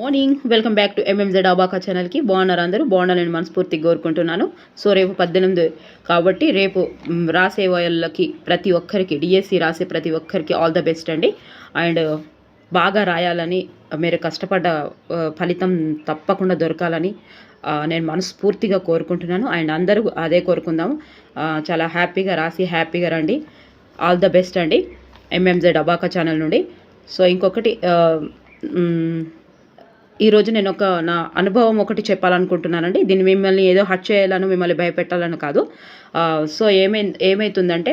Morning welcome back to M M Z abaca ఛానల్కి బాగున్నారు అందరూ? బాగుండాలని మనస్ఫూర్తిగా కోరుకుంటున్నాను. సో రేపు పద్దెనిమిది కాబట్టి రేపు రాసే వాళ్ళకి ప్రతి ఒక్కరికి డిఎస్సి రాసే ప్రతి ఒక్కరికి ఆల్ ద బెస్ట్ అండి. అండ్ బాగా రాయాలని మీరు కష్టపడ్డ ఫలితం తప్పకుండా దొరకాలని నేను మనస్ఫూర్తిగా కోరుకుంటున్నాను. అండ్ అందరూ అదే కోరుకుందాము. చాలా హ్యాపీగా రాసి హ్యాపీగా రండి. ఆల్ ద బెస్ట్ అండి. ఎంఎంజెడ్ అబాకా ఛానల్ నుండి. సో ఇంకొకటి ఈరోజు నేను ఒక నా అనుభవం ఒకటి చెప్పాలనుకుంటున్నానండి. దీన్ని మిమ్మల్ని ఏదో హట్ చేయాలను మిమ్మల్ని భయపెట్టాలని కాదు. సో ఏమై ఏమవుతుందంటే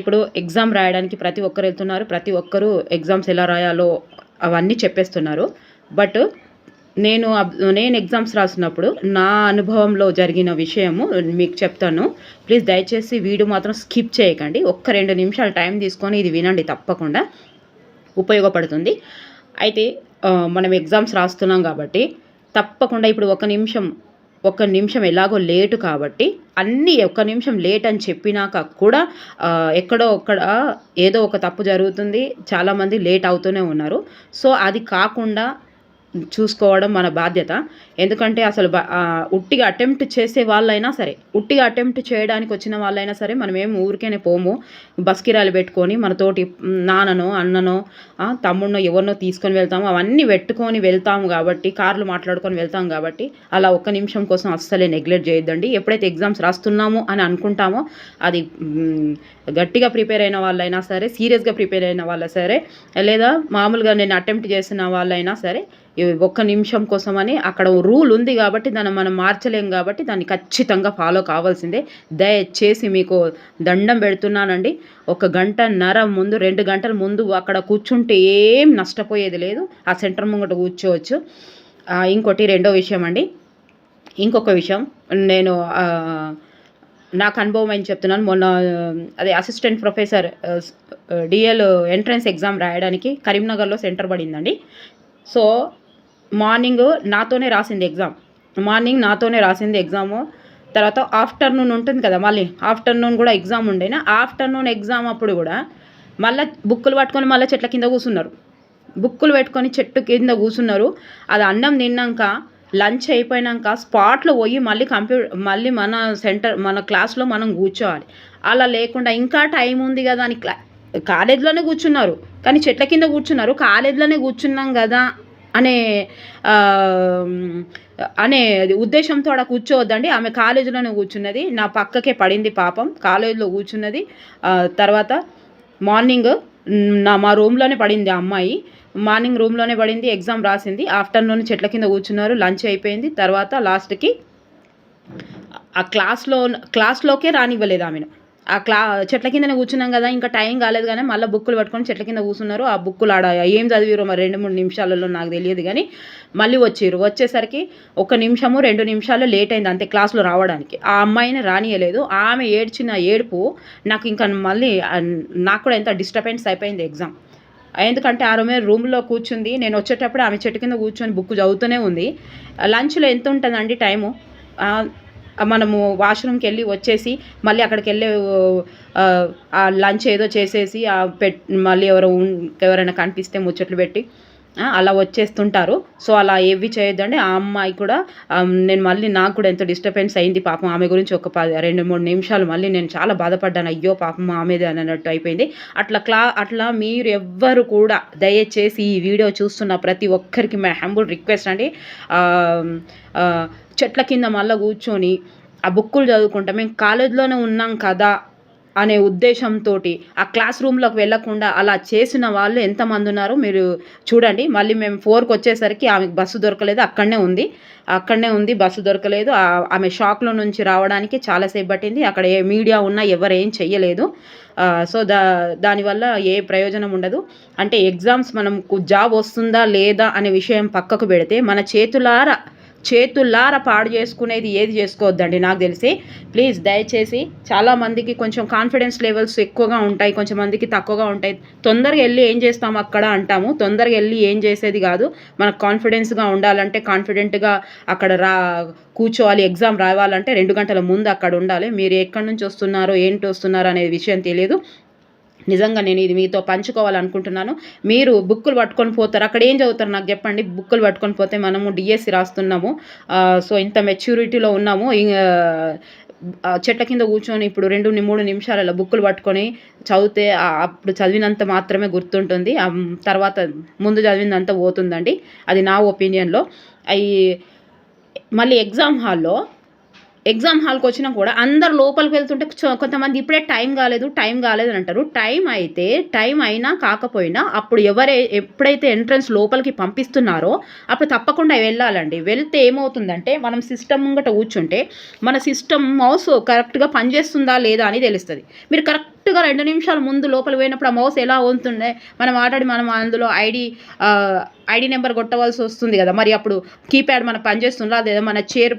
ఇప్పుడు ఎగ్జామ్ రాయడానికి ప్రతి ఒక్కరు వెళ్తున్నారు. ప్రతి ఒక్కరూ ఎగ్జామ్స్ ఎలా రాయాలో అవన్నీ చెప్పేస్తున్నారు. బట్ నేను నేను ఎగ్జామ్స్ రాసినప్పుడు నా అనుభవంలో జరిగిన విషయము మీకు చెప్తాను. ప్లీజ్ దయచేసి వీడియో మాత్రం స్కిప్ చేయకండి. ఒక్క రెండు నిమిషాలు టైం తీసుకొని ఇది వినండి తప్పకుండా. ఉపయోగపడుతుంది. అయితే మనం ఎగ్జామ్స్ రాస్తున్నాం కాబట్టి తప్పకుండా ఇప్పుడు ఒక నిమిషం ఒక నిమిషం ఎలాగో లేటు కాబట్టి అన్నీ ఒక నిమిషం లేట్ అని చెప్పినాక కూడా ఎక్కడో ఒక్కడ ఏదో ఒక తప్పు జరుగుతుంది. చాలామంది లేట్ అవుతూనే ఉన్నారు. సో అది కాకుండా చూసుకోవడం మన బాధ్యత. ఎందుకంటే అసలు ఉట్టిగా అటెంప్ట్ చేసే వాళ్ళైనా సరే ఉట్టిగా అటెంప్ట్ చేయడానికి వచ్చిన వాళ్ళైనా సరే మనం ఏం ఊరికేనే పోము. బస్కిరాలు పెట్టుకొని మన తోటి నాన్ననో అన్ననో తమ్ముడినో ఎవరినో తీసుకొని వెళ్తాము. అవన్నీ పెట్టుకొని వెళ్తాము కాబట్టి కార్లు మాట్లాడుకొని వెళ్తాం కాబట్టి అలా ఒక్క నిమిషం కోసం అస్సలే నెగ్లెక్ట్ చేయొద్దండి. ఎప్పుడైతే ఎగ్జామ్స్ రాస్తున్నామో అని అనుకుంటామో అది గట్టిగా ప్రిపేర్ అయిన వాళ్ళైనా సరే సీరియస్గా ప్రిపేర్ అయిన వాళ్ళ సరే లేదా మామూలుగా నేను అటెంప్ట్ చేసిన వాళ్ళైనా సరే ఒక్క నిమిషం కోసమని అక్కడ రూల్ ఉంది కాబట్టి దాన్ని మనం మార్చలేం కాబట్టి దాన్ని ఖచ్చితంగా ఫాలో కావాల్సిందే. దయచేసి మీకు దండం పెడుతున్నానండి. ఒక గంట నర ముందు రెండు గంటల ముందు అక్కడ కూర్చుంటే ఏం నష్టపోయేది లేదు. ఆ సెంటర్ ముంగట కూర్చోవచ్చు. ఇంకోటి రెండో విషయం అండి. ఇంకొక విషయం. నేను నాకు అనుభవం అని చెప్తున్నాను. మొన్న అదే assistant professor D L entrance exam రాయడానికి కరీంనగర్లో సెంటర్ పడిందండి. సో మార్నింగ్ నాతోనే రాసింది ఎగ్జామ్. మార్నింగ్ నాతోనే రాసింది ఎగ్జాము. తర్వాత ఆఫ్టర్నూన్ ఉంటుంది కదా మళ్ళీ ఆఫ్టర్నూన్ కూడా ఎగ్జామ్ ఉండేనా? ఆఫ్టర్నూన్ ఎగ్జామ్ అప్పుడు కూడా మళ్ళీ బుక్కులు పట్టుకొని మళ్ళీ చెట్ల కింద కూర్చున్నారు బుక్కులు పెట్టుకొని చెట్టు కింద కూర్చున్నారు అది అన్నం తిన్నాక లంచ్ అయిపోయినాక స్పాట్లో పోయి మళ్ళీ కంప్యూటర్ మళ్ళీ మన సెంటర్ మన క్లాస్లో మనం కూర్చోవాలి. అలా లేకుండా ఇంకా టైం ఉంది కదా అని క్లా కాలేజీలోనే కూర్చున్నారు. కానీ చెట్ల కింద కూర్చున్నారు. కాలేజ్లోనే కూర్చున్నాం కదా అనే అనే ఉద్దేశంతో అక్కడ కూర్చోవద్దండి. ఆమె కాలేజీలోనే కూర్చున్నది. నా పక్కకే పడింది పాపం. కాలేజీలో కూర్చున్నది. తర్వాత మార్నింగ్ నా మా రూమ్లోనే పడింది ఆ అమ్మాయి. మార్నింగ్ రూమ్లోనే పడింది ఎగ్జామ్ రాసింది. ఆఫ్టర్నూన్ చెట్ల కింద కూర్చున్నారు. లంచ్ అయిపోయింది. తర్వాత లాస్ట్కి ఆ క్లాస్లో క్లాస్లోకే రానివ్వలేదు ఆమెను. ఆ క్లా చెట్ల కిందనే కూర్చున్నాం కదా ఇంకా టైం కాలేదు కానీ మళ్ళీ బుక్కులు పట్టుకొని చెట్ల కింద కూర్చున్నారు. ఆ బుక్కులు ఆడ ఏం చదివిరో మరి రెండు మూడు నిమిషాలలో నాకు తెలియదు కానీ మళ్ళీ వచ్చిర్రు వచ్చేసరికి ఒక నిమిషము రెండు నిమిషాలు లేట్ అయింది అంతే క్లాస్లో రావడానికి. ఆ అమ్మాయిని రానియలేదు. ఆమె ఏడ్చిన ఏడుపు నాకు ఇంకా మళ్ళీ నాకు కూడా ఎంత డిస్టర్బెన్స్ అయిపోయింది ఎగ్జామ్. ఎందుకంటే ఆమె రూమ్లో కూర్చుంది. నేను వచ్చేటప్పుడు ఆమె చెట్టు కింద కూర్చొని బుక్ చదువుతూనే ఉంది. లంచ్లో ఎంత ఉంటుందండి టైము? మనము వాష్రూమ్కి వెళ్ళి వచ్చేసి మళ్ళీ అక్కడికి వెళ్ళే ఆ, లంచ్ ఏదో చేసేసి పెట్ మళ్ళీ ఎవరో ఎవరైనా కనిపిస్తే ముచ్చట్లు పెట్టి అలా వచ్చేస్తుంటారు. సో అలా ఏవి చేయొద్దండి. ఆ అమ్మాయి కూడా నేను మళ్ళీ నాకు కూడా ఎంతో డిస్టర్బెన్స్ అయింది పాపం ఆమె గురించి ఒక పది రెండు మూడు నిమిషాలు మళ్ళీ నేను చాలా బాధపడ్డాను. అయ్యో పాపం ఆమెదే అన్నట్టు అయిపోయింది. అట్లా క్లా అట్లా మీరు ఎవ్వరు కూడా దయచేసి ఈ వీడియో చూస్తున్న ప్రతి ఒక్కరికి మై హంబుల్ రిక్వెస్ట్ అండి. చెట్ల కింద మళ్ళీ కూర్చొని ఆ బుక్కులు చదువుకుంటాం. మేము కాలేజీలోనే ఉన్నాం కదా. అనే ఉద్దేశంతో ఆ క్లాస్ రూమ్లోకి వెళ్ళకుండా అలా చేసిన వాళ్ళు ఎంతమంది ఉన్నారో మీరు చూడండి. మళ్ళీ మేము ఫోర్కి వచ్చేసరికి ఆమెకు బస్సు దొరకలేదు. అక్కడనే ఉంది. అక్కడనే ఉంది బస్సు దొరకలేదు. ఆ- ఆమె షాక్లో నుంచి రావడానికి చాలాసేపు పట్టింది. అక్కడ ఏ మీడియా ఉన్నా ఎవరేం ఏం చెయ్యలేదు సో దా దానివల్ల ఏ ప్రయోజనం ఉండదు. అంటే ఎగ్జామ్స్ మనకు జాబ్ వస్తుందా లేదా అనే విషయం పక్కకు పెడితే మన చేతులారా చేతుల్లార పాడు చేసుకునేది ఏది చేసుకోవద్దండి? నాకు తెలిసి ప్లీజ్ దయచేసి చాలామందికి కొంచెం కాన్ఫిడెన్స్ లెవెల్స్ ఎక్కువగా ఉంటాయి కొంచెం మందికి తక్కువగా ఉంటాయి. తొందరగా వెళ్ళి ఏం చేస్తాం అక్కడ అంటాము. తొందరగా వెళ్ళి ఏం చేసేది కాదు. మనకు కాన్ఫిడెన్స్గా ఉండాలంటే కాన్ఫిడెంట్గా అక్కడ రా కూర్చోవాలి ఎగ్జామ్ రావాలంటే రెండు గంటల ముందు అక్కడ ఉండాలి. మీరు ఎక్కడి నుంచి వస్తున్నారో ఏంటి వస్తున్నారో అనే విషయం తెలియదు. నిజంగా నేను ఇది మీతో పంచుకోవాలనుకుంటున్నాను. మీరు బుక్కులు పట్టుకొని పోతారు. అక్కడ ఏం చదువుతారు నాకు చెప్పండి. బుక్కులు పట్టుకొని పోతే మనము డిఎస్సి రాస్తున్నాము. సో ఇంత మెచ్యూరిటీలో ఉన్నాము. చెట్ల కింద కూర్చొని ఇప్పుడు రెండు మూడు నిమిషాలలో బుక్కులు పట్టుకొని చదివితే అప్పుడు చదివినంత మాత్రమే గుర్తుంటుంది. తర్వాత ముందు చదివినంత పోతుందండి. అది నా ఒపీనియన్లో. అవి మళ్ళీ ఎగ్జామ్ హాల్లో ఎగ్జామ్ హాల్కి వచ్చినా కూడా అందరు లోపలికి వెళ్తుంటే కొంతమంది ఇప్పుడే టైం కాలేదు టైం కాలేదు అని అంటారు. టైం అయితే టైం అయినా కాకపోయినా అప్పుడు ఎవరే ఎప్పుడైతే ఎంట్రన్స్ లోపలికి పంపిస్తున్నారో అప్పుడు తప్పకుండా వెళ్ళాలండి. వెళ్తే ఏమవుతుందంటే మనం సిస్టమ్ ముంగట కూర్చుంటే మన సిస్టమ్ మౌస్ కరెక్ట్గా పనిచేస్తుందా లేదా అని తెలుస్తుంది. మీరు కరెక్ట్గా రెండు నిమిషాల ముందు లోపల పోయినప్పుడు ఆ మౌస్ ఎలా అవుతుండే మనం ఆల్రెడీ మనం అందులో ఐడి ఐడి నెంబర్ కొట్టవలసి వస్తుంది కదా. మరి అప్పుడు కీప్యాడ్ మన పనిచేస్తుందా లేదా మన చైర్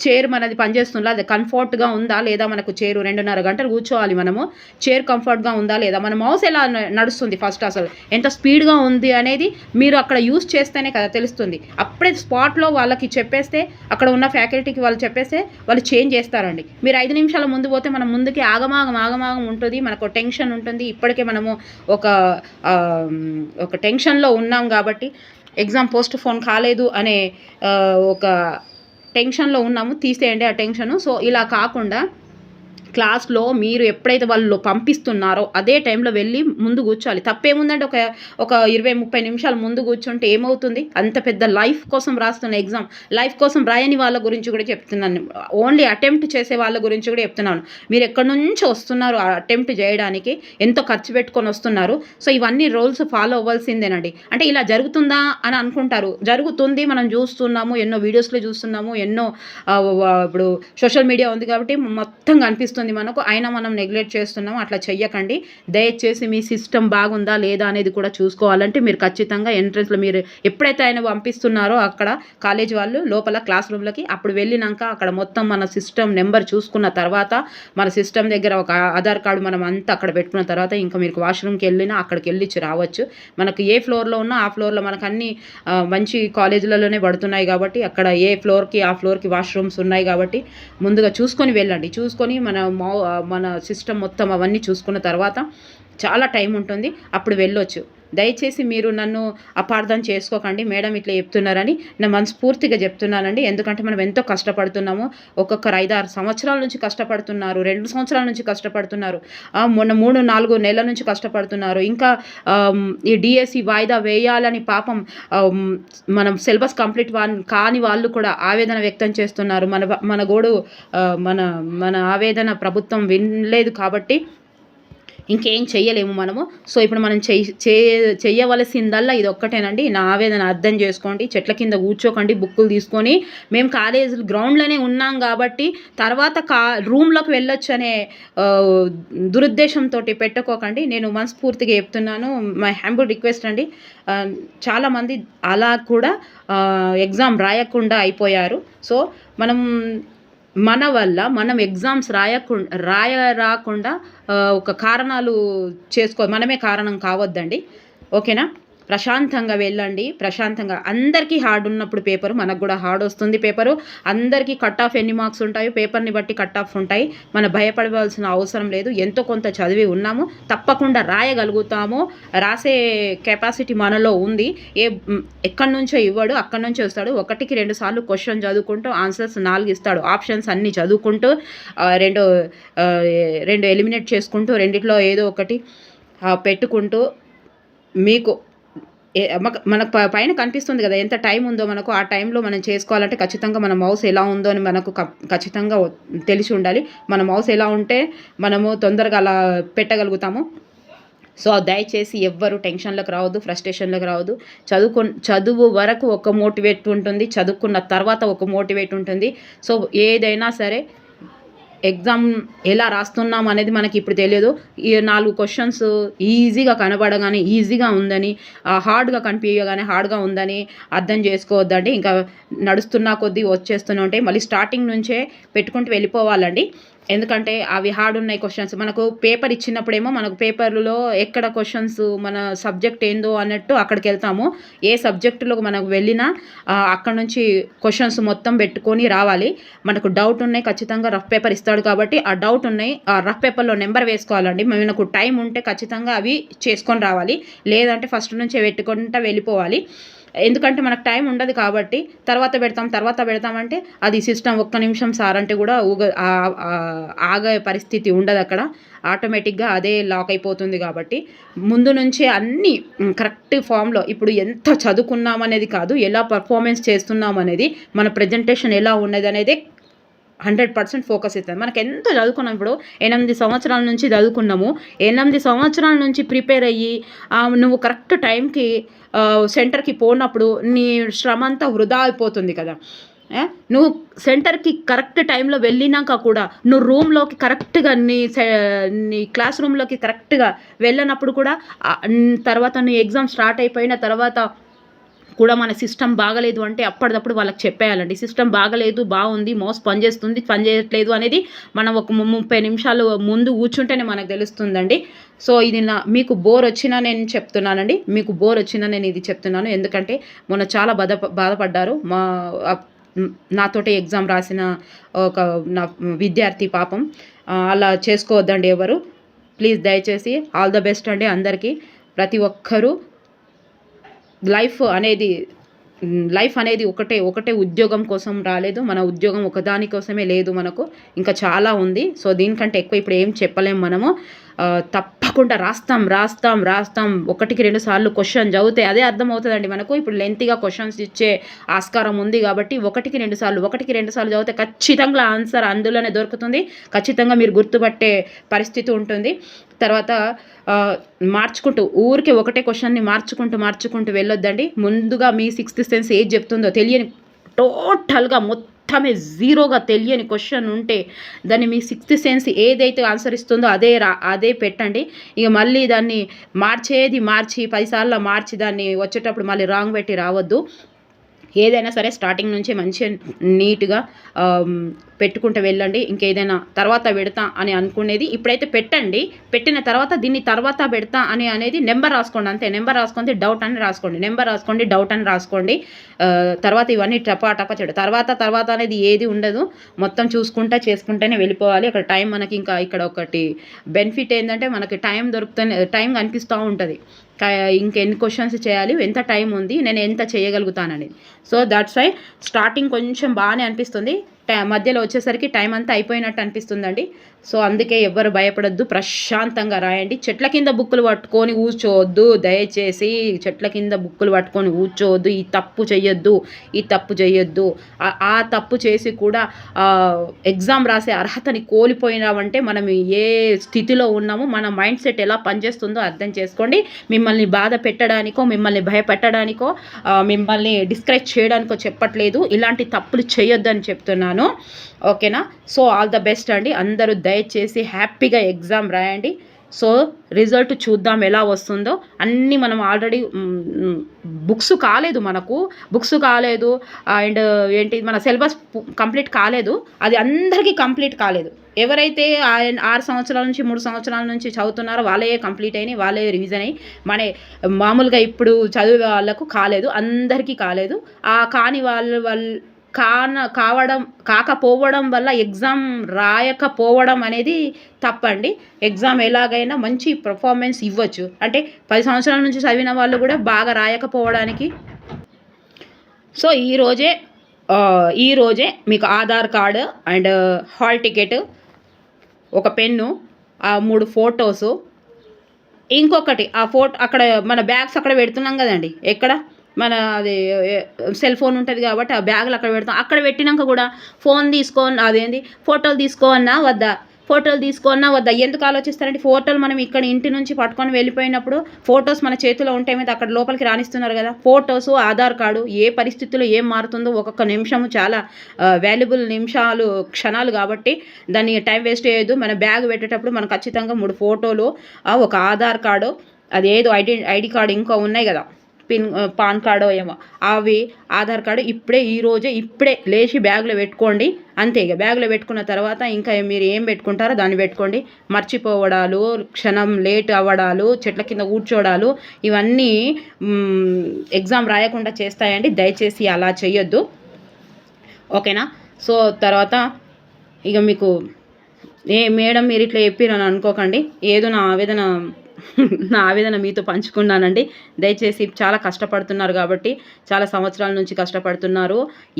చైర్ మనది పనిచేస్తుందా? అది కంఫర్ట్గా ఉందా? లేదా మనకు చైర్ రెండున్నర గంటలు కూర్చోవాలి మనము. చైర్ కంఫర్ట్గా ఉందా? లేదా? మన మౌస్ ఎలా నడుస్తుంది ఫస్ట్ అసలు? ఎంత స్పీడ్గా ఉంది అనేది మీరు అక్కడ యూస్ చేస్తేనే కదా తెలుస్తుంది. అప్పుడే స్పాట్లో వాళ్ళకి చెప్పేస్తే అక్కడ ఉన్న ఫ్యాకల్టీకి వాళ్ళు చెప్పేస్తే వాళ్ళు చేంజ్ చేస్తారండి. మీరు ఐదు నిమిషాల ముందు పోతే మనం ముందుకి ఆగమాగం ఆగమాగం ఉంటుంది. మనకు టెన్షన్ ఉంటుంది. ఇప్పటికే మనము ఒక ఒక టెన్షన్లో ఉన్నాం కాబట్టి ఎగ్జామ్ పోస్ట్ ఫోన్ కాలేదు అనే ఒక టెన్షన్లో ఉన్నాము తీసేయండి ఆ టెన్షన్. సో ఇలా కాకుండా క్లాస్లో మీరు ఎప్పుడైతే వాళ్ళు పంపిస్తున్నారో అదే టైంలో వెళ్ళి ముందు కూర్చోవాలి. తప్పేముందంటే ఒక ఒక ఇరవై ముప్పై నిమిషాలు ముందు కూర్చుంటే ఏమవుతుంది? అంత పెద్ద లైఫ్ కోసం రాస్తున్న ఎగ్జామ్ లైఫ్ కోసం రాయని వాళ్ళ గురించి కూడా చెప్తున్నాను. ఓన్లీ అటెంప్ట్ చేసే వాళ్ళ గురించి కూడా చెప్తున్నాను. మీరు ఎక్కడి నుంచి వస్తున్నారు అటెంప్ట్ చేయడానికి? ఎంతో ఖర్చు పెట్టుకొని వస్తున్నారు. సో ఇవన్నీ రూల్స్ ఫాలో అవ్వాల్సిందేనండి. అంటే ఇలా జరుగుతుందా అని అనుకుంటారు. జరుగుతుంది మనం చూస్తున్నాము ఎన్నో వీడియోస్లో చూస్తున్నాము ఎన్నో ఇప్పుడు సోషల్ మీడియా ఉంది కాబట్టి మొత్తం కనిపిస్తుంది మనకు. అయినా మనం నెగ్లెక్ట్ చేస్తున్నాం అట్లా చెయ్యకండి. దయచేసి మీ సిస్టమ్ బాగుందా లేదా అనేది కూడా చూసుకోవాలంటే మీరు ఖచ్చితంగా ఎంట్రన్స్లో మీరు ఎప్పుడైతే ఆయన పంపిస్తున్నారో అక్కడ కాలేజ్ వాళ్ళు లోపల క్లాస్ రూమ్లకి అప్పుడు వెళ్ళినాక అక్కడ మొత్తం మన సిస్టమ్ నెంబర్ చూసుకున్న తర్వాత మన సిస్టమ్ దగ్గర ఒక ఆధార్ కార్డు మనం అంతా అక్కడ పెట్టుకున్న తర్వాత ఇంకా మీరు వాష్రూమ్కి వెళ్ళినా అక్కడికి వెళ్ళిచ్చి రావచ్చు. మనకు ఏ ఫ్లోర్లో ఉన్నా ఆ ఫ్లోర్లో మనకు అన్ని మంచి కాలేజీలలోనే పడుతున్నాయి కాబట్టి అక్కడ ఏ ఫ్లోర్కి ఆ ఫ్లోర్కి వాష్రూమ్స్ ఉన్నాయి కాబట్టి ముందుగా చూసుకొని వెళ్ళండి. చూసుకొని మన మన సిస్టమ్ మొత్తం అవన్నీ చూసుకున్న తర్వాత చాలా టైం ఉంటుంది అప్పుడు వెళ్ళొచ్చు. దయచేసి మీరు నన్ను అపార్థం చేసుకోకండి మేడం ఇట్లా చెప్తున్నారని నేను మనస్ఫూర్తిగా చెప్తున్నానండి. ఎందుకంటే మనం ఎంతో కష్టపడుతున్నాము. ఒక్కొక్కరు ఐదారు సంవత్సరాల నుంచి కష్టపడుతున్నారు రెండు సంవత్సరాల నుంచి కష్టపడుతున్నారు మొన్న మూడు నాలుగు నెలల నుంచి కష్టపడుతున్నారు. ఇంకా ఈ డిఎస్సి వాయిదా వేయాలని పాపం మనం సిలబస్ కంప్లీట్ వా కాని వాళ్ళు కూడా ఆవేదన వ్యక్తం చేస్తున్నారు. మన మన గోడు మన మన ఆవేదన ప్రభుత్వం వినలేదు కాబట్టి ఇంకేం చెయ్యలేము మనము. సో ఇప్పుడు మనం చెయ్యి చెయ్యవలసిందల్లా ఇది ఒక్కటేనండి నా ఆవేదన అర్థం చేసుకోండి. చెట్ల కింద కూర్చోకండి బుక్కులు తీసుకొని. మేము కాలేజ్ గ్రౌండ్లోనే ఉన్నాం కాబట్టి తర్వాత కా రూమ్లోకి వెళ్ళొచ్చు అనే దురుద్దేశంతో పెట్టుకోకండి. నేను మనస్ఫూర్తిగా చెప్తున్నాను. మై హ్యాంబుల్ రిక్వెస్ట్ అండి. చాలామంది అలా కూడా ఎగ్జామ్ రాయకుండా అయిపోయారు. సో మనం మన వల్ల మనం ఎగ్జామ్స్ రాయకుండా రాయ రాకుండా ఒక కారణాలు చేసుకో మనమే కారణం కావద్దండి. ఓకేనా? ప్రశాంతంగా వెళ్ళండి ప్రశాంతంగా. అందరికీ హార్డ్ ఉన్నప్పుడు పేపరు మనకు కూడా హార్డ్ వస్తుంది పేపరు. అందరికీ కట్ ఆఫ్ ఎన్ని మార్క్స్ ఉంటాయో పేపర్ని బట్టి కట్ ఆఫ్ ఉంటాయి. మనం భయపడవలసిన అవసరం లేదు. ఎంతో కొంత చదివి ఉన్నాము. తప్పకుండా రాయగలుగుతాము. రాసే కెపాసిటీ మనలో ఉంది. ఏ ఎక్కడి నుంచో ఇవ్వడు అక్కడి నుంచో వస్తాడు. ఒకటికి రెండు సార్లు క్వశ్చన్ చదువుకుంటూ ఆన్సర్స్ నాలుగు ఇస్తాడు. ఆప్షన్స్ అన్నీ చదువుకుంటూ రెండు రెండు ఎలిమినేట్ చేసుకుంటూ రెండిట్లో ఏదో ఒకటి పెట్టుకుంటూ మీకు మనకు పైన కనిపిస్తుంది కదా ఎంత టైం ఉందో మనకు ఆ టైంలో మనం చేసుకోవాలంటే ఖచ్చితంగా మన మౌస్ ఎలా ఉందో అని మనకు ఖచ్చితంగా తెలిసి ఉండాలి. మన మౌస్ ఎలా ఉంటే మనము తొందరగా అలా పెట్టగలుగుతాము. సో దయచేసి ఎవ్వరు టెన్షన్లకు రావద్దు ఫ్రస్ట్రేషన్లకు రావద్దు. చదువుకు చదువు వరకు ఒక మోటివేట్ ఉంటుంది చదువుకున్న తర్వాత ఒక మోటివేట్ ఉంటుంది. సో ఏదైనా సరే ఎగ్జామ్ ఎలా రాస్తున్నాం అనేది మనకి ఇప్పుడు తెలియదు. ఈ నాలుగు క్వశ్చన్స్ ఈజీగా కనబడగానే ఈజీగా ఉందని హార్డ్గా కనిపించగానే హార్డ్గా ఉందని అర్థం చేసుకోవద్దండి. ఇంకా నడుస్తున్న కొద్దీ వచ్చేస్తూనే ఉంటాయి. మళ్ళీ స్టార్టింగ్ నుంచే పెట్టుకుంటూ వెళ్ళిపోవాలండి. ఎందుకంటే అవి హార్డ్ ఉన్నాయి క్వశ్చన్స్ మనకు పేపర్ ఇచ్చినప్పుడేమో మనకు పేపర్లో ఎక్కడ క్వశ్చన్స్ మన సబ్జెక్ట్ ఏందో అన్నట్టు అక్కడికి వెళ్తాము. ఏ సబ్జెక్టులో మనకు వెళ్ళినా అక్కడ నుంచి క్వశ్చన్స్ మొత్తం పెట్టుకొని రావాలి. మనకు డౌట్ ఉన్నాయి ఖచ్చితంగా రఫ్ పేపర్ ఇస్తాడు కాబట్టి ఆ డౌట్ ఉన్నాయి ఆ రఫ్ పేపర్లో నెంబర్ వేసుకోవాలండి. మనకు టైం ఉంటే ఖచ్చితంగా అవి చేసుకొని రావాలి. లేదంటే ఫస్ట్ నుంచే పెట్టుకుంటా వెళ్ళిపోవాలి. ఎందుకంటే మనకు టైం ఉండదు కాబట్టి తర్వాత పెడతాం తర్వాత పెడతామంటే అది సిస్టమ్ ఒక్క నిమిషం సార్ అంటే కూడా ఊగ ఆగే పరిస్థితి ఉండదు అక్కడ. ఆటోమేటిక్గా అదే లాక్ అయిపోతుంది కాబట్టి ముందు నుంచే అన్నీ కరెక్ట్ ఫామ్లో ఇప్పుడు ఎంత చదువుకున్నాం అనేది కాదు ఎలా పర్ఫార్మెన్స్ చేస్తున్నాం అనేది మన ప్రజెంటేషన్ ఎలా ఉన్నది అనేది హండ్రెడ్ పర్సెంట్ ఫోకస్ ఇస్తుంది మనకి ఎంత చదువుకున్నాం ఇప్పుడు ఎనిమిది సంవత్సరాల నుంచి చదువుకున్నాము ఎనిమిది సంవత్సరాల నుంచి ప్రిపేర్ అయ్యి నువ్వు కరెక్ట్ టైంకి సెంటర్కి పోనప్పుడు నీ శ్రమ అంతా వృధా అయిపోతుంది కదా. నువ్వు సెంటర్కి కరెక్ట్ టైంలో వెళ్ళినాక కూడా నువ్వు రూమ్లోకి కరెక్ట్గా నీ సె- నీ క్లాస్ రూమ్లోకి కరెక్ట్గా వెళ్ళినప్పుడు కూడా తర్వాత నీ ఎగ్జామ్ స్టార్ట్ అయిపోయిన తర్వాత కూడా మన సిస్టమ్ బాగలేదు అంటే అప్పటిదప్పుడు వాళ్ళకి చెప్పేయాలండి. సిస్టమ్ బాగలేదు బాగుంది మౌస్ పనిచేస్తుంది పనిచేయట్లేదు అనేది మనం ఒక ము- ముప్పై నిమిషాలు ముందు కూర్చుంటేనే మనకు తెలుస్తుందండి. సో ఇది నా మీకు బోర్ వచ్చినా నేను చెప్తున్నానండి. మీకు బోర్ వచ్చినా నేను ఇది చెప్తున్నాను. ఎందుకంటే మొన్న చాలా బాధ బాధపడ్డారు. మా నాతోటి ఎగ్జామ్ రాసిన ఒక నా విద్యార్థి పాపం. అలా చేసుకోవద్దండి ఎవరు. ప్లీజ్ దయచేసి ఆల్ ద బెస్ట్ అండి అందరికీ. ప్రతి ఒక్కరూ లైఫ్ అనేది లైఫ్ అనేది ఒకటే ఒకటే ఉద్యోగం కోసం రాలేదు. మన ఉద్యోగం ఒకదాని కోసమే లేదు మనకు. ఇంకా చాలా ఉంది. సో దీనికంటే ఎక్కువ ఇప్పుడు ఏం చెప్పలేము మనము. తప్పకుండా రాస్తాం రాస్తాం రాస్తాం. ఒకటికి రెండు సార్లు క్వశ్చన్ చదివితే అదే అర్థమవుతుందండి మనకు. ఇప్పుడు లెంతీగా క్వశ్చన్స్ ఇచ్చే ఆస్కారం ఉంది కాబట్టి ఒకటికి రెండు సార్లు ఒకటికి రెండు సార్లు చదివితే ఖచ్చితంగా ఆన్సర్ అందులోనే దొరుకుతుంది. ఖచ్చితంగా మీరు గుర్తుపట్టే పరిస్థితి ఉంటుంది. తర్వాత మార్చుకుంటూ ఊరికే ఒకటే క్వశ్చన్ని మార్చుకుంటూ మార్చుకుంటూ వెళ్ళొద్దండి. ముందుగా మీ సిక్స్త్ సెన్స్ ఏది చెప్తుందో తెలియని టోటల్గా మొత్తం మొత్తమే జీరోగా తెలియని క్వశ్చన్ ఉంటే దాన్ని మీ సిక్స్త్ సెన్స్ ఏదైతే ఆన్సర్ ఇస్తుందో అదే రా అదే పెట్టండి. ఇక మళ్ళీ దాన్ని మార్చేది మార్చి పదిసార్లు మార్చి దాన్ని వచ్చేటప్పుడు మళ్ళీ రాంగ్ పెట్టి రావద్దు. ఏదైనా సరే స్టార్టింగ్ నుంచి మంచిగా నీట్గా పెట్టుకుంటూ వెళ్ళండి. ఇంకేదైనా తర్వాత పెడతా అని అనుకునేది ఇప్పుడైతే పెట్టండి. పెట్టిన తర్వాత దీన్ని తర్వాత పెడతా అని అనేది నెంబర్ రాసుకోండి అంతే. నెంబర్ రాసుకోండి డౌట్ అని రాసుకోండి. నెంబర్ రాసుకోండి డౌట్ అని రాసుకోండి. తర్వాత ఇవన్నీ టపా టపా చెడు. తర్వాత తర్వాత అనేది ఏది ఉండదు. మొత్తం చూసుకుంటా చేసుకుంటేనే వెళ్ళిపోవాలి. అక్కడ టైం మనకి ఇంకా ఇక్కడ ఒకటి బెనిఫిట్ ఏంటంటే మనకి టైం దొరుకుతూనే టైం కనిపిస్తూ ఉంటుంది. ఇంకెన్ని క్వశ్చన్స్ చేయాలి ఎంత టైం ఉంది నేను ఎంత చేయగలుగుతానని. సో దట్స్ వై స్టార్టింగ్ కొంచెం బాగానే అనిపిస్తుంది. టై- మధ్యలో వచ్చేసరికి టైం అంతా అయిపోయినట్టు అనిపిస్తుందండి. సో అందుకే ఎవ్వరు భయపడద్దు. ప్రశాంతంగా రాయండి. చెట్ల కింద బుక్కులు పట్టుకొని కూర్చోవద్దు దయచేసి చెట్ల కింద బుక్కులు పట్టుకొని కూర్చోవద్దు ఈ తప్పు చేయొద్దు ఈ తప్పు చేయొద్దు ఆ- తప్పు చేసి కూడా ఎగ్జామ్ రాసే అర్హతని కోల్పోయినామంటే మనం ఏ స్థితిలో ఉన్నామో మన మైండ్ సెట్ ఎలా పనిచేస్తుందో అర్థం చేసుకోండి. మిమ్మల్ని బాధ పెట్టడానికో మిమ్మల్ని భయపెట్టడానికో మిమ్మల్ని డిస్కరేజ్ చేయడానికో చెప్పట్లేదు. ఇలాంటి తప్పులు చేయొద్దని చెప్తున్నాను. ఓకేనా? సో ఆల్ ద బెస్ట్ అండి. అందరూ దయచేసి హ్యాపీగా ఎగ్జామ్ రాయండి. సో రిజల్ట్ చూద్దాం ఎలా వస్తుందో. అన్నీ మనం ఆల్రెడీ బుక్స్ కాలేదు మనకు. బుక్స్ కాలేదు. అండ్ ఏంటి మన సిలబస్ కంప్లీట్ కాలేదు. అది అందరికీ కంప్లీట్ కాలేదు. ఎవరైతే ఆరు సంవత్సరాల నుంచి మూడు సంవత్సరాల నుంచి చదువుతున్నారో వాళ్ళే కంప్లీట్ అయినాయి వాళ్ళే రివిజన్ అయ్యి మన మామూలుగా ఇప్పుడు చదివే వాళ్ళకు కాలేదు. అందరికీ కాలేదు. ఆ కాని వాళ్ళ వాళ్ళ కాన కావడం కాకపోవడం వల్ల ఎగ్జామ్ రాయకపోవడం అనేది తప్పండి. ఎగ్జామ్ ఎలాగైనా మంచి పర్ఫార్మెన్స్ ఇవ్వచ్చు. అంటే పది సంవత్సరాల నుంచి చదివిన వాళ్ళు కూడా బాగా రాయకపోవడానికి. సో ఈరోజే ఈరోజే మీకు Aadhaar card and hall ticket ఒక పెన్ను ఆ మూడు ఫొటోసు. ఇంకొకటి ఆ ఫోటో అక్కడ మన బ్యాగ్స్ అక్కడ పెడుతున్నాం కదండి. ఎక్కడ? మన అది సెల్ ఫోన్ ఉంటుంది కాబట్టి ఆ బ్యాగులు అక్కడ పెడతాం. అక్కడ పెట్టినాక కూడా ఫోన్ తీసుకో అదేంది? ఫోటోలు తీసుకో అన్నా వద్దా? ఫోటోలు తీసుకోన్నా వద్దా? ఎందుకు ఆలోచిస్తారంటే ఫోటోలు మనం ఇక్కడ ఇంటి నుంచి పట్టుకొని వెళ్ళిపోయినప్పుడు ఫొటోస్ మన చేతిలో ఉంటే మీద అక్కడ లోపలికి రాణిస్తున్నారు కదా. ఫొటోస్ ఆధార్ కార్డు ఏ పరిస్థితుల్లో ఏం మారుతుందో ఒక్కొక్క నిమిషము చాలా వాల్యుబుల్ నిమిషాలు క్షణాలు కాబట్టి దాన్ని టైం వేస్ట్ చేయదు మన బ్యాగ్ పెట్టేటప్పుడు మనం ఖచ్చితంగా మూడు ఫోటోలు ఆ, ఒక ఆధార్ కార్డు అది ఏదో ఐడి ఐడి కార్డు ఇంకా ఉన్నాయి కదా. పిన్ పాన్ కార్డో ఏమో. అవి ఆధార్ కార్డు ఇప్పుడే ఈరోజే ఇప్పుడే లేచి బ్యాగ్లో పెట్టుకోండి. అంతే ఇక. బ్యాగ్లో పెట్టుకున్న తర్వాత ఇంకా మీరు ఏం పెట్టుకుంటారో దాన్ని పెట్టుకోండి. మర్చిపోవడాలు క్షణం లేట్ అవ్వడాలు చెట్ల కింద కూర్చోడాలు ఇవన్నీ ఎగ్జామ్ రాయకుండా చేస్తాయండి. దయచేసి అలా చేయొద్దు ఓకేనా? సో తర్వాత ఇక మీకు ఏ మేడం మీరు ఇట్లా చెప్పిరని అనుకోకండి. ఏదో నా ఆవేదన నా ఆవేదన మీతో పంచుకున్నానండి. దయచేసి చాలా కష్టపడుతున్నారు కాబట్టి చాలా సంవత్సరాల నుంచి కష్టపడుతున్నారు.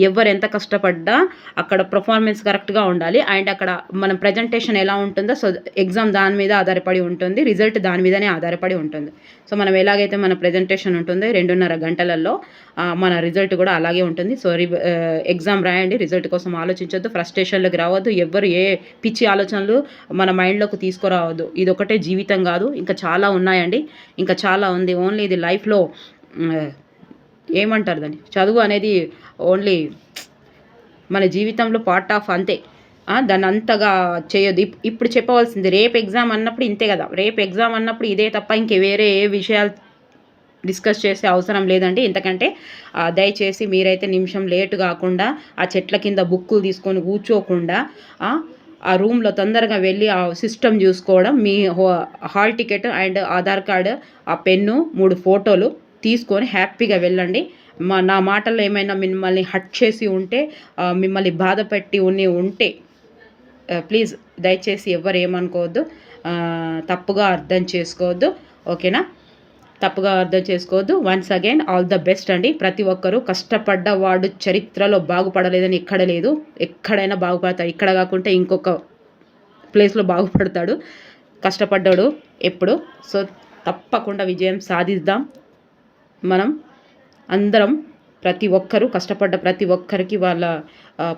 ఎవరు ఎంత కష్టపడ్డా అక్కడ పర్ఫార్మెన్స్ కరెక్ట్గా ఉండాలి. అండ్ అక్కడ మనం ప్రజెంటేషన్ ఎలా ఉంటుందో సో ఎగ్జామ్ దాని మీద ఆధారపడి ఉంటుంది. రిజల్ట్ దాని మీదనే ఆధారపడి ఉంటుంది. సో మనం ఎలాగైతే మన ప్రజెంటేషన్ ఉంటుందో రెండున్నర గంటలలో మన రిజల్ట్ కూడా అలాగే ఉంటుంది. సో ఎగ్జామ్ రాయండి. రిజల్ట్ కోసం ఆలోచించొద్దు. ఫ్రస్ట్రేషన్లోకి రావద్దు. ఎవ్వరు ఏ పిచ్చి ఆలోచనలు మన మైండ్లోకి తీసుకురావద్దు. ఇది ఒకటే జీవితం కాదు. ఇంకా చాలా చాలా ఉన్నాయండి. ఇంకా చాలా ఉంది. ఓన్లీ ఇది లైఫ్లో ఏమంటారు దాన్ని? చదువు అనేది ఓన్లీ మన జీవితంలో పార్ట్ ఆఫ్ అంతే. దాన్ని అంతగా చేయొద్దు. ఇప్పుడు చెప్పవలసింది రేపు ఎగ్జామ్ అన్నప్పుడు ఇంతే కదా. రేపు ఎగ్జామ్ అన్నప్పుడు ఇదే తప్ప ఇంక వేరే ఏ విషయాలు డిస్కస్ చేసే అవసరం లేదండి. ఎందుకంటే దయచేసి మీరైతే నిమిషం లేటు కాకుండా ఆ చెట్ల కింద బుక్కులు తీసుకొని కూర్చోకుండా ఆ రూమ్లో తొందరగా వెళ్ళి ఆ సిస్టమ్ చూసుకోవడం మీ hall ticket and Aadhaar card ఆ పెన్ను మూడు ఫోటోలు తీసుకొని హ్యాపీగా వెళ్ళండి. మా నా మాటల్లో ఏమైనా మిమ్మల్ని హట్ చేసి ఉంటే మిమ్మల్ని బాధ పెట్టి ఉన్ని ఉంటే ప్లీజ్ దయచేసి ఎవరు ఏమనుకోవద్దు. తప్పుగా అర్థం చేసుకోవద్దు. ఓకేనా? తప్పుగా అర్థం చేసుకోవద్దు. Once again all the best అండి. ప్రతి ఒక్కరూ కష్టపడ్డ వాడు చరిత్రలో బాగుపడలేదని ఎక్కడ లేదు. ఎక్కడైనా బాగుపడతాడు. ఇక్కడ కాకుండా ఇంకొక ప్లేస్లో బాగుపడతాడు. కష్టపడ్డాడు ఎప్పుడు. సో తప్పకుండా విజయం సాధిద్దాం. మనం అందరం ప్రతి ఒక్కరూ కష్టపడ్డ ప్రతి ఒక్కరికి వాళ్ళ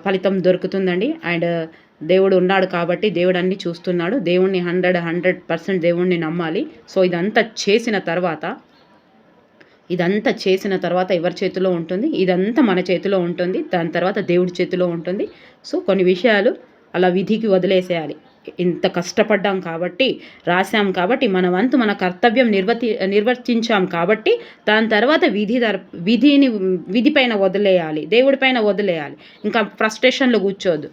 ఫలితం దొరుకుతుందండి. అండ్ దేవుడు ఉన్నాడు కాబట్టి దేవుడు అన్ని చూస్తున్నాడు. దేవుణ్ణి హండ్రెడ్ హండ్రెడ్ పర్సెంట్ దేవుణ్ణి నమ్మాలి. సో ఇదంతా చేసిన తర్వాత ఇదంతా చేసిన తర్వాత ఎవరి చేతిలో ఉంటుంది? ఇదంతా మన చేతిలో ఉంటుంది. దాని తర్వాత దేవుడి చేతిలో ఉంటుంది. సో కొన్ని విషయాలు అలా విధికి వదిలేసేయాలి. ఇంత కష్టపడ్డాం కాబట్టి రాశాం కాబట్టి మన వంతు మన కర్తవ్యం నిర్వర్తి నిర్వర్తించాం కాబట్టి దాని తర్వాత విధి దర్ విధిని విధిపైన వదిలేయాలి. దేవుడి పైన వదిలేయాలి. ఇంకా ఫ్రస్ట్రేషన్లో కూర్చోవద్దు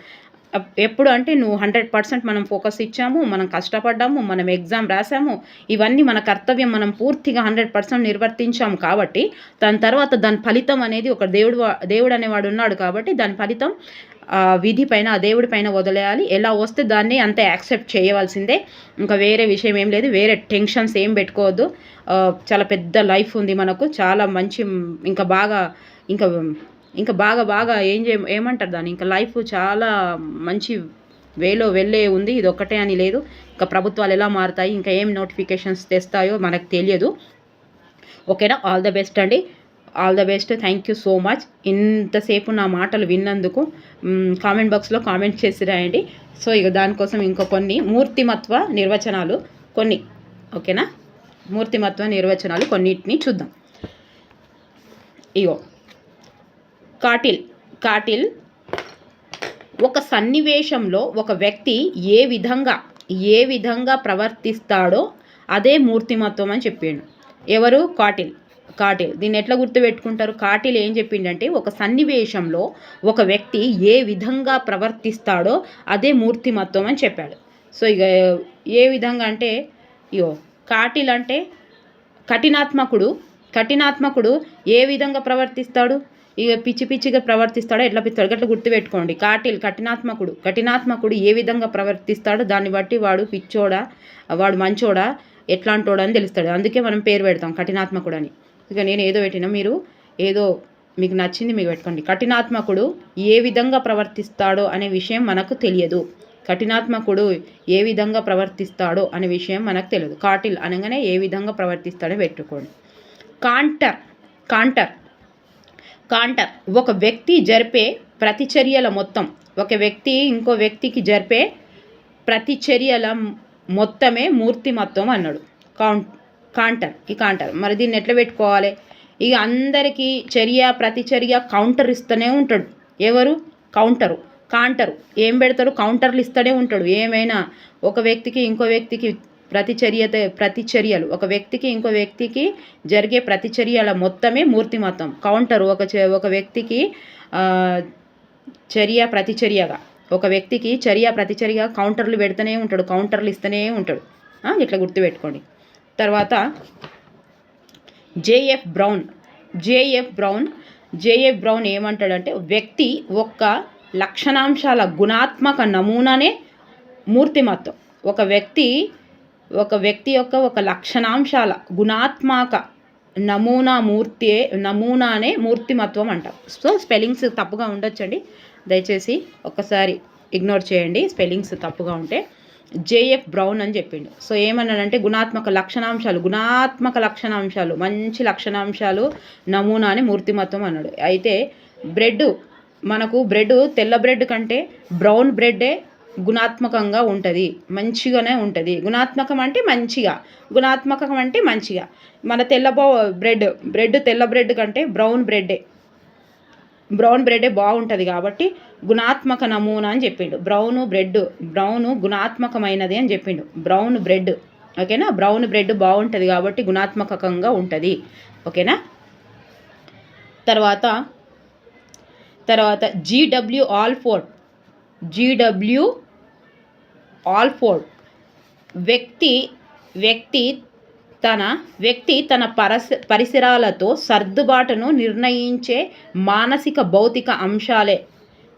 ఎప్పుడు అంటే నువ్వు హండ్రెడ్ పర్సెంట్ మనం ఫోకస్ ఇచ్చాము మనం కష్టపడ్డాము మనం ఎగ్జామ్ రాసాము ఇవన్నీ మన కర్తవ్యం మనం పూర్తిగా హండ్రెడ్ పర్సెంట్ నిర్వర్తించాము కాబట్టి దాని తర్వాత దాని ఫలితం అనేది ఒక దేవుడు దేవుడు అనేవాడు ఉన్నాడు కాబట్టి దాని ఫలితం విధి పైన ఆ దేవుడి పైన వదిలేయాలి. ఎలా వస్తే దాన్ని అంతే యాక్సెప్ట్ చేయవలసిందే. ఇంకా వేరే విషయం ఏం లేదు వేరే టెన్షన్స్ ఏం పెట్టుకోవద్దు. చాలా పెద్ద లైఫ్ ఉంది మనకు చాలా మంచి ఇంకా బాగా ఇంకా ఇంకా బాగా బాగా ఏం చే ఏమంటారు దాన్ని? ఇంకా లైఫ్ చాలా మంచి వేలో వెళ్ళే ఉంది. ఇది ఒక్కటే అని లేదు. ఇంకా ప్రభుత్వాలు ఎలా మారుతాయి? ఇంకా ఏం నోటిఫికేషన్స్ తెస్తాయో మనకు తెలియదు. ఓకేనా? ఆల్ ద బెస్ట్ అండి. All the best. Thank you so much. ఇంతసేపు నా మాటలు విన్నందుకు కామెంట్ బాక్స్లో కామెంట్ చేసి రాయండి. సో ఇక దానికోసం ఇంకో కొన్ని మూర్తిమత్వ నిర్వచనాలు కొన్ని. ఓకేనా? మూర్తిమత్వ నిర్వచనాలు కొన్నిటిని చూద్దాం. ఇగో. కాటిల్ కాటిల్ ఒక సన్నివేశంలో ఒక వ్యక్తి ఏ విధంగా ఏ విధంగా ప్రవర్తిస్తాడో అదే మూర్తిమత్వం అని చెప్పిండు. ఎవరు? కాటిల్. కాటిల్. దీన్ని ఎట్లా గుర్తుపెట్టుకుంటారు? కాటిల్ ఏం చెప్పిండంటే ఒక సన్నివేశంలో ఒక వ్యక్తి ఏ విధంగా ప్రవర్తిస్తాడో అదే మూర్తిమత్వం అని చెప్పాడు. సో ఇక ఏ విధంగా అంటే ఇయో కాటిల్ అంటే కఠినాత్మకుడు. కఠినాత్మకుడు ఏ విధంగా ప్రవర్తిస్తాడు? ఇక పిచ్చి పిచ్చిగా ప్రవర్తిస్తాడో ఎట్లా పిస్తాడు గట్లా గుర్తుపెట్టుకోండి. కాటిల్ కఠినాత్మకుడు. కఠినాత్మకుడు ఏ విధంగా ప్రవర్తిస్తాడో దాన్ని బట్టి వాడు పిచ్చోడా వాడు మంచోడా ఎట్లాంటోడా అని తెలుస్తాడు. అందుకే మనం పేరు పెడతాం కఠినాత్మకుడు అని ఇక నేను ఏదో పెట్టినా మీరు ఏదో మీకు నచ్చింది మీకు పెట్టుకోండి. కఠినాత్మకుడు ఏ విధంగా ప్రవర్తిస్తాడో అనే విషయం మనకు తెలియదు. కఠినాత్మకుడు ఏ విధంగా ప్రవర్తిస్తాడో అనే విషయం మనకు తెలియదు. కాటిల్ అనగానే ఏ విధంగా ప్రవర్తిస్తాడో పెట్టుకోండి. కాంటర్. కాంటర్. కాంటర్. ఒక వ్యక్తి జరిపే ప్రతిచర్యల మొత్తం. ఒక వ్యక్తి ఇంకో వ్యక్తికి జరిపే ప్రతిచర్యల మొత్తమే మూర్తిమత్వం అన్నాడు. Count Kantor. ఈ కాంటర్. మరి దీన్ని ఎట్లా పెట్టుకోవాలి? ఇక అందరికీ చర్య ప్రతిచర్య కౌంటర్ ఇస్తూనే ఉంటాడు. ఎవరు? కౌంటరు. కాంటరు. ఏం పెడతాడు? కౌంటర్లు ఇస్తూనే ఉంటాడు. ఏమైనా ఒక వ్యక్తికి ఇంకో వ్యక్తికి ప్రతిచర్యత ప్రతిచర్యలు. ఒక వ్యక్తికి ఇంకో వ్యక్తికి జరిగే ప్రతిచర్యల మొత్తమే మూర్తిమత్వం. కౌంటర్ ఒక ఒక వ్యక్తికి చర్య ప్రతిచర్యగా. ఒక వ్యక్తికి చర్య ప్రతిచర్యగా కౌంటర్లు పెడుతూనే ఉంటాడు కౌంటర్లు ఇస్తూనే ఉంటాడు. ఇట్లా గుర్తుపెట్టుకోండి. తర్వాత J F Brown. J F Brown J F Brown ఏమంటాడంటే వ్యక్తి ఒక్క లక్షణాంశాల గుణాత్మక నమూనానే మూర్తిమత్వం. ఒక వ్యక్తి ఒక వ్యక్తి యొక్క ఒక లక్షణాంశాల గుణాత్మక నమూనా మూర్తి నమూనానే మూర్తిమత్వం అంటాం. సో స్పెల్లింగ్స్ తప్పుగా ఉండొచ్చండి. దయచేసి ఒకసారి ఇగ్నోర్ చేయండి. స్పెల్లింగ్స్ తప్పుగా ఉంటే జేఎఫ్ బ్రౌన్ అని చెప్పిండు. సో ఏమన్నాడంటే గుణాత్మక లక్షణాంశాలు గుణాత్మక లక్షణాంశాలు మంచి లక్షణాంశాలు నమూనాని మూర్తిమత్వం అన్నాడు. అయితే బ్రెడ్ మనకు బ్రెడ్ తెల్ల బ్రెడ్ కంటే బ్రౌన్ బ్రెడ్డే గుణాత్మకంగా ఉంటుంది. మంచిగానే ఉంటుంది. గుణాత్మకం అంటే మంచిగా. గుణాత్మకం అంటే మంచిగా. మన తెల్ల బ్రెడ్ బ్రెడ్ తెల్ల బ్రెడ్ కంటే బ్రౌన్ బ్రెడ్డే. బ్రౌన్ బ్రెడే బాగుంటుంది కాబట్టి గుణాత్మక నమూనా అని చెప్పిండు. బ్రౌను బ్రెడ్ బ్రౌన్ గుణాత్మకమైనది అని చెప్పిండు. బ్రౌన్ బ్రెడ్ ఓకేనా? బ్రౌన్ బ్రెడ్ బాగుంటుంది కాబట్టి గుణాత్మకంగా ఉంటుంది. ఓకేనా? తర్వాత తర్వాత G W Allport G W Allport వ్యక్తి వ్యక్తి తన వ్యక్తి తన పరస పరిసరాలతో సర్దుబాటును నిర్ణయించే మానసిక భౌతిక అంశాలే.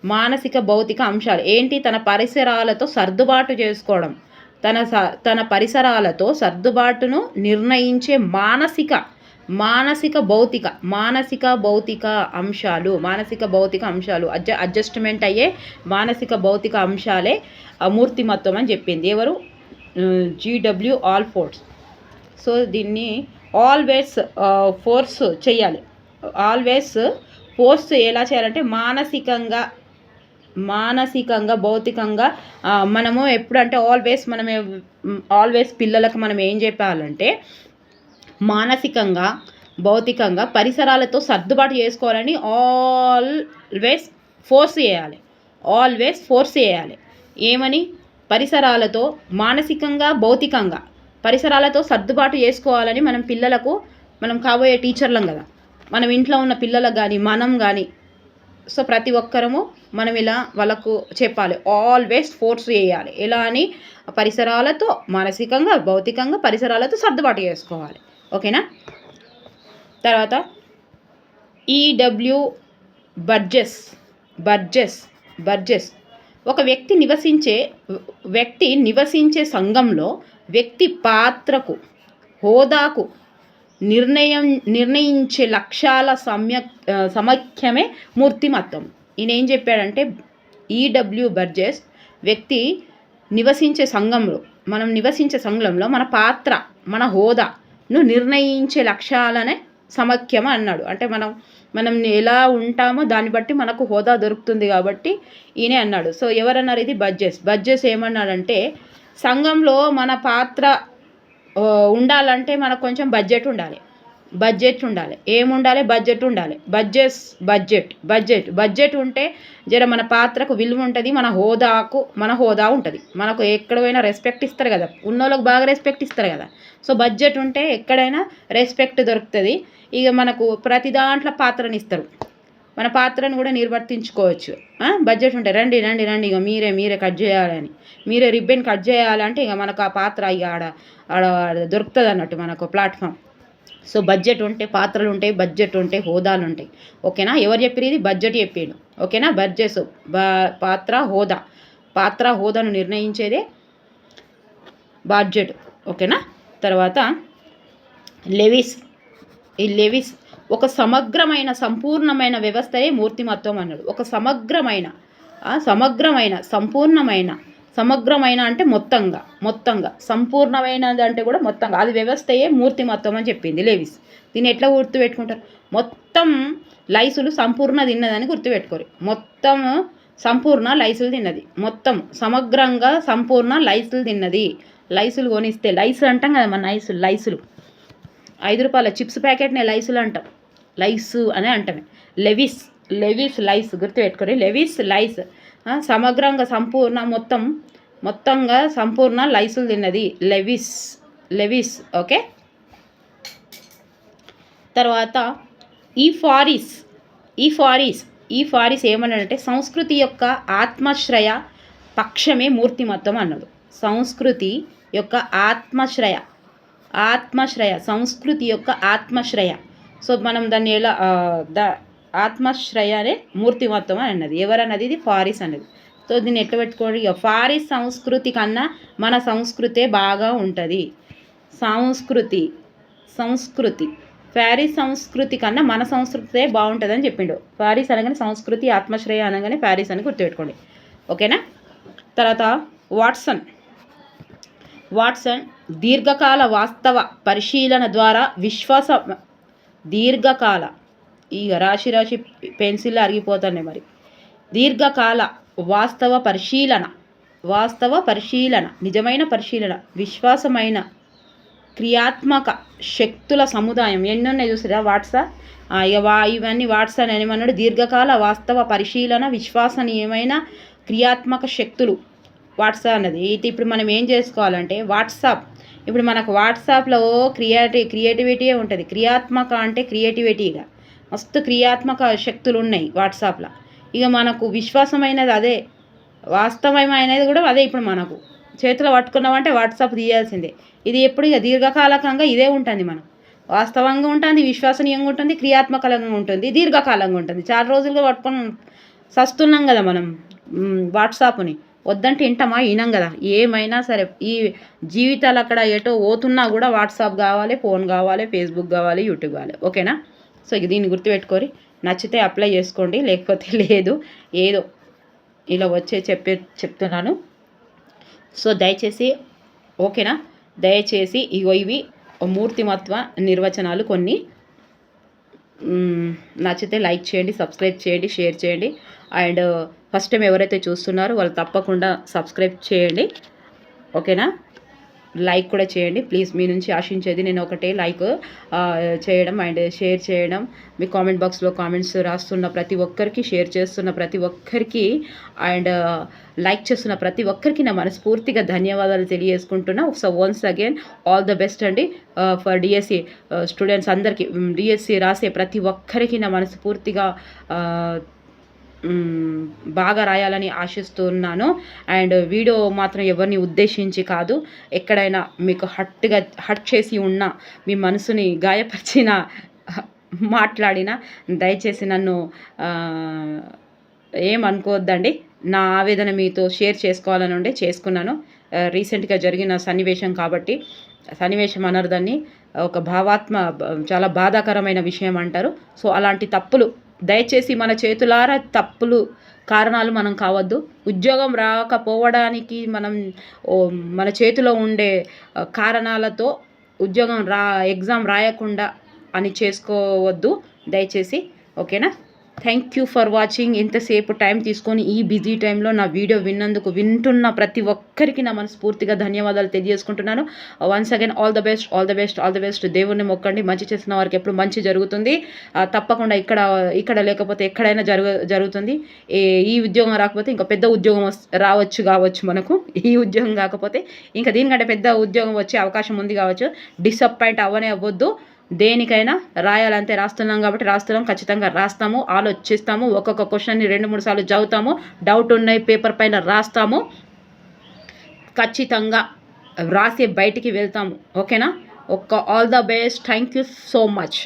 మానసిక భౌతిక అంశాలు. ఏంటి? తన పరిసరాలతో సర్దుబాటు చేసుకోవడం. తన స తన పరిసరాలతో సర్దుబాటును నిర్ణయించే మానసిక మానసిక భౌతిక మానసిక భౌతిక అంశాలు మానసిక భౌతిక అంశాలు అడ్జ అడ్జస్ట్మెంట్ అయ్యే మానసిక భౌతిక అంశాలే అమూర్తిమత్వం అని చెప్పింది. ఎవరు? జీడబ్ల్యూ ఆల్ ఫోర్స్ సో దీన్ని ఆల్వేస్ ఫోర్స్ చేయాలి ఆల్వేస్ ఫోర్స్ ఎలా చేయాలంటే మానసికంగా మానసికంగా భౌతికంగా మనము ఎప్పుడంటే ఆల్వేస్ మనం ఆల్వేస్ పిల్లలకు మనం ఏం చెప్పాలంటే మానసికంగా భౌతికంగా పరిసరాలతో సర్దుబాటు చేసుకోవాలని ఆల్వేస్ ఫోర్స్ చేయాలి. ఆల్వేస్ ఫోర్స్ చేయాలి. ఏమని? పరిసరాలతో మానసికంగా భౌతికంగా పరిసరాలతో సర్దుబాటు చేసుకోవాలని మనం పిల్లలకు మనం కాబోయే టీచర్లం కదా. మనం ఇంట్లో ఉన్న పిల్లలకు కానీ మనం కానీ సో ప్రతి ఒక్కరము మనం ఇలా వాళ్ళకు చెప్పాలి. ఆల్వేస్ ఫోర్స్ చేయాలి. ఎలా అని? పరిసరాలతో మానసికంగా భౌతికంగా పరిసరాలతో సర్దుబాటు చేసుకోవాలి. ఓకేనా? తర్వాత ఈడబ్ల్యూ బర్జెస్ బర్జెస్ బర్జెస్ ఒక వ్యక్తి నివసించే వ్యక్తి నివసించే సంఘంలో వ్యక్తి పాత్రకు హోదాకు నిర్ణయం నిర్ణయించే లక్ష్యాల సమ్య ఆ, సమైక్యమే మూర్తిమత్వం. ఈయన ఏం చెప్పాడంటే ఈడబ్ల్యూ బర్జెస్ వ్యక్తి నివసించే సంఘంలో మనం నివసించే సంఘంలో మన పాత్ర మన హోదా ను నిర్ణయించే లక్ష్యాలనే సమైక్యం అన్నాడు. అంటే మనం మనం ఎలా ఉంటామో దాన్ని బట్టి మనకు హోదా దొరుకుతుంది కాబట్టి ఈయనే అన్నాడు. సో ఎవరన్నారు ఇది? బడ్జెస్. బడ్జెస్ ఏమన్నాడంటే సంఘంలో మన పాత్ర ఉండాలంటే మనకు కొంచెం బడ్జెట్ ఉండాలి. బడ్జెట్ ఉండాలి. ఏముండాలి? బడ్జెట్ ఉండాలి. Budget budget. బడ్జెట్ బడ్జెట్ ఉంటే జర మన పాత్రకు విలువ ఉంటుంది మన హోదాకు మన హోదా ఉంటుంది. మనకు ఎక్కడ పోయినా రెస్పెక్ట్ ఇస్తారు కదా. ఉన్నోళ్ళకి బాగా రెస్పెక్ట్ ఇస్తారు కదా. సో బడ్జెట్ ఉంటే ఎక్కడైనా రెస్పెక్ట్ దొరుకుతుంది. ఇక మనకు ప్రతి దాంట్లో పాత్రని ఇస్తారు. మన పాత్రను కూడా నిర్వర్తించుకోవచ్చు. బడ్జెట్ ఉంటే రండి రండి రండి ఇక మీరే మీరే కట్ చేయాలని. మీరే రిబ్బన్ కట్ చేయాలంటే ఇక మనకు ఆ పాత్ర ఇక ఆడ ఆడ దొరుకుతుంది అన్నట్టు మనకు ప్లాట్ఫామ్ సో బడ్జెట్ ఉంటే పాత్రలు ఉంటాయి బడ్జెట్ ఉంటాయి హోదాలు ఉంటాయి. ఓకేనా? ఎవరు చెప్పినది బడ్జెట్ చెప్పిండు ఓకేనా? బడ్జెట్ పాత్ర హోదా. పాత్ర హోదాను నిర్ణయించేదే బడ్జెట్ ఓకేనా? తర్వాత లెవిస్. ఈ లెవిస్ ఒక సమగ్రమైన సంపూర్ణమైన వ్యవస్థయే మూర్తిమత్వం అన్నాడు. ఒక సమగ్రమైన సమగ్రమైన సంపూర్ణమైన సమగ్రమైన అంటే మొత్తంగా మొత్తంగా సంపూర్ణమైనది అంటే కూడా మొత్తంగా. అది వ్యవస్థయే మూర్తిమత్వం అని చెప్పింది లేవిస్. దీన్ని ఎట్లా గుర్తుపెట్టుకుంటారు? మొత్తం లైసులు సంపూర్ణ తిన్నదని గుర్తుపెట్టుకోరు. మొత్తం సంపూర్ణ లైసులు తిన్నది. మొత్తం సమగ్రంగా సంపూర్ణ లైసులు తిన్నది. లైసులు కొనిస్తే లైస్ అంటాం కదా మన లైసులు లైసులు. ఐదు రూపాయల చిప్స్ ప్యాకెట్నే లైసులు అంటాం. లైసు అనే అంటామే. లెవిస్ లెవిస్ లైస్ గుర్తుపెట్టుకోరు. లెవిస్ లైస్ సమగ్రంగా సంపూర్ణ మొత్తం మొత్తంగా సంపూర్ణ లైసులు తిన్నది. Lewis Lewis okay? తర్వాత ఈ ఫారిస్ ఈ ఫారిస్ ఈ ఫారిస్ ఏమన్నాడంటే సంస్కృతి యొక్క ఆత్మశ్రయ పక్షమే మూర్తిమత్వం అన్నాడు సంస్కృతి యొక్క ఆత్మశ్రయ ఆత్మశ్రయ సంస్కృతి యొక్క ఆత్మశ్రయ. సో మనం దాన్ని ఎలా ద ఆత్మశ్రయ అనే మూర్తిమత్వం అని అన్నది. ఎవరన్నది? ఇది ఫారిస్ అన్నది. సో దీన్ని ఎట్లా పెట్టుకోండి ఇక ఫారిస్ సంస్కృతి కన్నా మన సంస్కృతే బాగా ఉంటుంది. సంస్కృతి సంస్కృతి. ప్యారిస్ సంస్కృతి కన్నా మన సంస్కృతే బాగుంటుందని చెప్పిండు. ప్యారిస్ అనగానే సంస్కృతి ఆత్మశ్రయ అనగానే ప్యారిస్ అని గుర్తుపెట్టుకోండి. ఓకేనా? తర్వాత వాట్సన్. వాట్సన్ దీర్ఘకాల వాస్తవ పరిశీలన ద్వారా విశ్వాస దీర్ఘకాల ఇక రాశి రాశి పెన్సిల్ అరిగిపోతున్నాయి మరి. దీర్ఘకాల వాస్తవ పరిశీలన వాస్తవ పరిశీలన నిజమైన పరిశీలన విశ్వాసమైన క్రియాత్మక శక్తుల సముదాయం. ఎన్నున్నాయి చూసారా వాట్సా? ఇక వా ఇవన్నీ వాట్సా అని ఏమన్నాడు దీర్ఘకాల వాస్తవ పరిశీలన విశ్వాసనీయమైన క్రియాత్మక శక్తులు వాట్సాప్ అన్నది. అయితే ఇప్పుడు మనం ఏం చేసుకోవాలంటే వాట్సాప్. ఇప్పుడు మనకు వాట్సాప్లో క్రియేటి క్రియేటివిటీ ఉంటుంది. క్రియాత్మక అంటే క్రియేటివిటీగా మస్తు క్రియాత్మక శక్తులు ఉన్నాయి వాట్సాప్లో. ఇక మనకు విశ్వాసమైనది అదే వాస్తవమైనది కూడా అదే ఇప్పుడు మనకు. చేతిలో పట్టుకున్నామంటే వాట్సాప్ తీయాల్సిందే. ఇది ఎప్పుడు ఇక దీర్ఘకాలకంగా ఇదే ఉంటుంది మనం వాస్తవంగా ఉంటుంది విశ్వసనీయంగా ఉంటుంది క్రియాత్మకంగా ఉంటుంది దీర్ఘకాలంగా ఉంటుంది. చాలా రోజులుగా పట్టుకొని సస్తున్నాం కదా మనం వాట్సాప్ని. వద్దంటే ఇంటమా వినం కదా. ఏమైనా సరే ఈ జీవితాలు అక్కడ ఎటో పోతున్నా కూడా వాట్సాప్ కావాలి ఫోన్ కావాలి ఫేస్బుక్ కావాలి యూట్యూబ్ కావాలి. ఓకేనా? సో ఇక దీన్ని గుర్తుపెట్టుకొని నచ్చితే అప్లై చేసుకోండి లేకపోతే లేదు. ఏదో ఇలా వచ్చే చెప్పే చెప్తున్నాను. సో దయచేసి ఓకేనా? దయచేసి ఇగో ఇవి మూర్తిమత్వ నిర్వచనాలు కొన్ని. నచ్చితే లైక్ చేయండి సబ్స్క్రైబ్ చేయండి షేర్ చేయండి. అండ్ ఫస్ట్ టైం ఎవరైతే చూస్తున్నారో వాళ్ళు తప్పకుండా సబ్స్క్రైబ్ చేయండి. ఓకేనా? లైక్ కూడా చేయండి. ప్లీజ్ మీ నుంచి ఆశించేది నేను ఒకటే లైక్ చేయడం అండ్ షేర్ చేయడం. మీ కామెంట్ బాక్స్లో కామెంట్స్ రాస్తున్న ప్రతి ఒక్కరికి షేర్ చేస్తున్న ప్రతి ఒక్కరికి అండ్ లైక్ చేస్తున్న ప్రతి ఒక్కరికి నా మనస్ఫూర్తిగా ధన్యవాదాలు తెలియజేసుకుంటున్నా. So once again all the best అండి. ఫర్ డిఎస్సి స్టూడెంట్స్ అందరికీ డిఎస్సి రాసే ప్రతి ఒక్కరికి నా మనస్ఫూర్తిగా బాగా రాయాలని ఆశిస్తున్నాను. అండ్ వీడియో మాత్రం ఎవరిని ఉద్దేశించి కాదు ఎక్కడైనా మీకు హట్గా హట్ చేసి ఉన్న మీ మనసుని గాయపరిచిన మాట్లాడిన దయచేసి నన్ను ఏమనుకోవద్దండి. నా ఆవేదన మీతో షేర్ చేసుకోవాలని ఉండే చేసుకున్నాను. రీసెంట్గా జరిగిన సన్నివేశం కాబట్టి సన్నివేశం అనరు దాన్ని. ఒక భావాత్మ చాలా బాధాకరమైన విషయం అంటారు. సో అలాంటి తప్పులు దయచేసి మన చేతులారా తప్పులు కారణాలు మనం కావద్దు. ఉద్యోగం రాకపోవడానికి మనం మన చేతిలో ఉండే కారణాలతో ఉద్యోగం రా ఎగ్జామ్ రాయకుండా అని చేసుకోవద్దు. దయచేసి ఓకేనా? థ్యాంక్ యూ ఫర్ వాచింగ్ ఇంతసేపు టైం తీసుకొని ఈ బిజీ టైంలో నా వీడియో విన్నందుకు వింటున్న ప్రతి ఒక్కరికి నా మనస్ఫూర్తిగా ధన్యవాదాలు తెలియజేసుకుంటున్నాను. Once again all the best all the best all the best దేవుణ్ణి మొక్కండి. మంచి చేసిన వారికి ఎప్పుడు మంచి జరుగుతుంది. Uh, తప్పకుండా ఇక్కడ ఇక్కడ లేకపోతే ఎక్కడైనా జరుగు జరుగుతుంది. ఈ ఉద్యోగం రాకపోతే ఇంకా పెద్ద ఉద్యోగం రావచ్చు కావచ్చు మనకు. ఈ ఉద్యోగం కాకపోతే ఇంకా దీనికంటే పెద్ద ఉద్యోగం వచ్చే అవకాశం ఉంది కావచ్చు. డిసప్పాయింట్ అవ్వనే అవ్వద్దు. దేనికైనా రాయాలంటే రాస్తున్నాం కాబట్టి రాస్తున్నాం ఖచ్చితంగా రాస్తాము ఆలోచిస్తాము ఒక్కొక్క క్వశ్చన్ని రెండు మూడు సార్లు చదువుతాము డౌట్ ఉన్నాయి పేపర్ పైన రాస్తాము ఖచ్చితంగా రాసి బయటికి వెళ్తాము. ఓకేనా ఒక్క all the best thank you so much